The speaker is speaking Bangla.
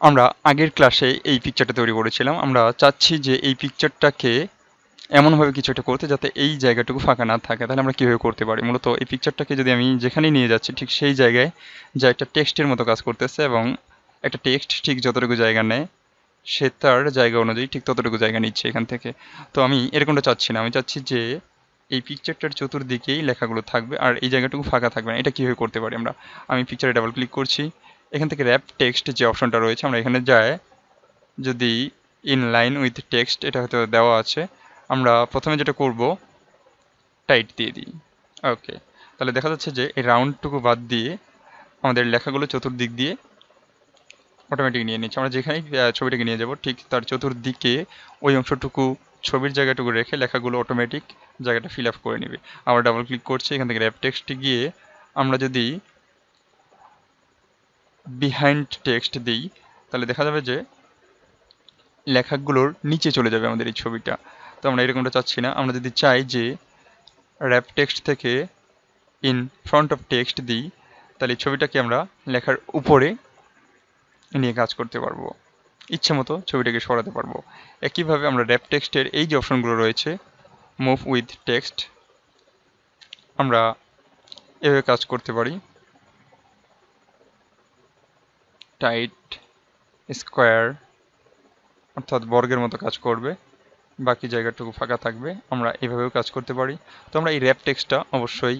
আমরা আগের ক্লাসে এই পিকচারটা তৈরি করেছিলাম। আমরা চাচ্ছি যে এই পিকচারটাকে এমনভাবে কিছু একটা করতে যাতে এই জায়গাটুকু ফাঁকা না থাকে। তাহলে আমরা কীভাবে করতে পারি? মূলত এই পিকচারটাকে যদি আমি যেখানেই নিয়ে যাচ্ছি, ঠিক সেই জায়গায় যা একটা টেক্সটের মতো কাজ করতেছে এবং একটা টেক্সট ঠিক যতটুকু জায়গা নেয়, সে তার জায়গা অনুযায়ী ঠিক ততটুকু জায়গা নিচ্ছে এখান থেকে। তো আমি এরকমটা চাচ্ছি না। আমি চাচ্ছি যে এই পিকচারটার চতুর্দিকেই লেখাগুলো থাকবে আর এই জায়গাটুকু ফাঁকা থাকবে না। এটা কীভাবে করতে পারি আমরা? আমি পিকচারে ডাবল ক্লিক করছি। এখান থেকে র্যাপ টেক্সট যে অপশনটা রয়েছে, আমরা এখানে যাই। যদি ইন লাইন উইথ টেক্সট এটা হয়তো দেওয়া আছে। আমরা প্রথমে যেটা করব টাইট দিয়ে দিই। ওকে তাহলে দেখা যাচ্ছে যে এই রাউন্ডটুকু বাদ দিয়ে আমাদের লেখাগুলো চতুর্দিক দিয়ে অটোমেটিক নিয়ে নিচ্ছে। আমরা যেখানেই ছবিটাকে নিয়ে যাব, ঠিক তার চতুর্দিকে ওই অংশটুকু ছবির জায়গাটুকু রেখে লেখাগুলো অটোমেটিক জায়গাটা ফিল আপ করে নেবে। আবার ডাবল ক্লিক করছি, এখান থেকে র্যাপ টেক্সটে গিয়ে আমরা যদি বিহাইন্ড টেক্সট দিই, তাহলে দেখা যাবে যে লেখাগুলোর নিচে চলে যাবে আমাদের এই ছবিটা। তো আমরা এরকমটা চাচ্ছি না। আমরা যদি চাই যে র্যাপ টেক্সট থেকে ইন ফ্রন্ট অফ টেক্সট দিই, তাহলে ছবিটাকে আমরা লেখার উপরে নিয়ে কাজ করতে পারব। ইচ্ছে মতো ছবিটাকে সরাতে পারব। একইভাবে আমরা র্যাপ টেক্সটের এই যে অপশনগুলো রয়েছে মুভ উইথ টেক্সট আমরা এভাবে কাজ করতে পারি। টাইট স্কোয়ার অর্থাৎ বর্গের মতো কাজ করবে, বাকি জায়গাটুকু ফাঁকা থাকবে, আমরা এভাবেও কাজ করতে পারি। তো আমরা এই র্যাপ টেক্সটটা অবশ্যই